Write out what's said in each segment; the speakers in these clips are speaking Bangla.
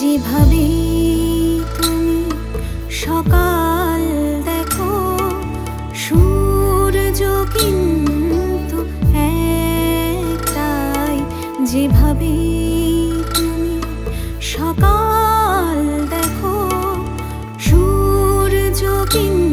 যেভাবে তুমি সকাল দেখো সূর্য কিন্তু একটাই। যেভাবে তুমি সকাল দেখো সূর্য কিন্তু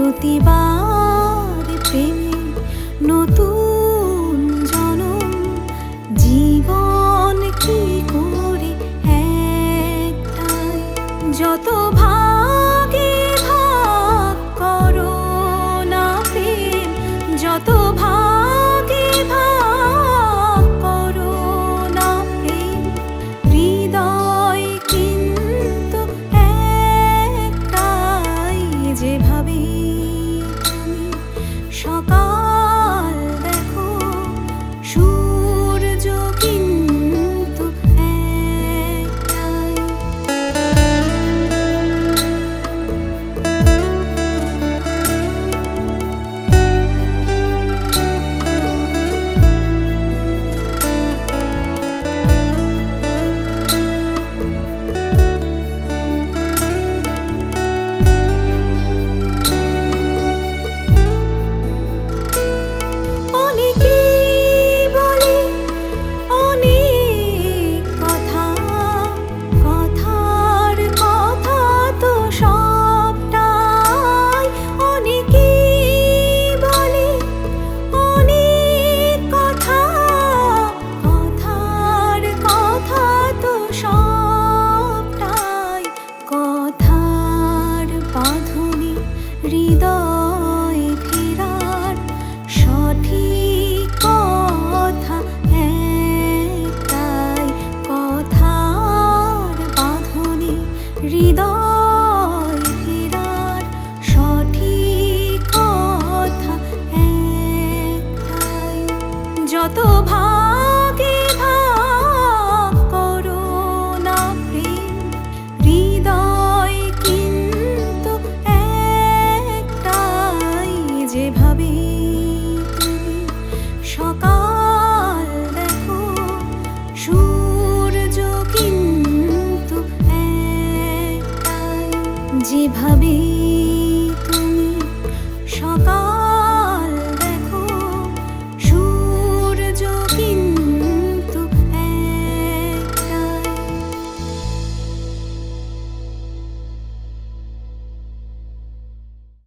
প্রতিবার প্রেমে নতুন জনম, জীবন কি করে একটাই? যত ভাগে ভাগ করো না প্রেম, যত ভাগে হৃদয় কিন্তু একটাই যেভাবে সকাল সূর্য কিন্তু একটাই যেভাবে তুমি। সকাল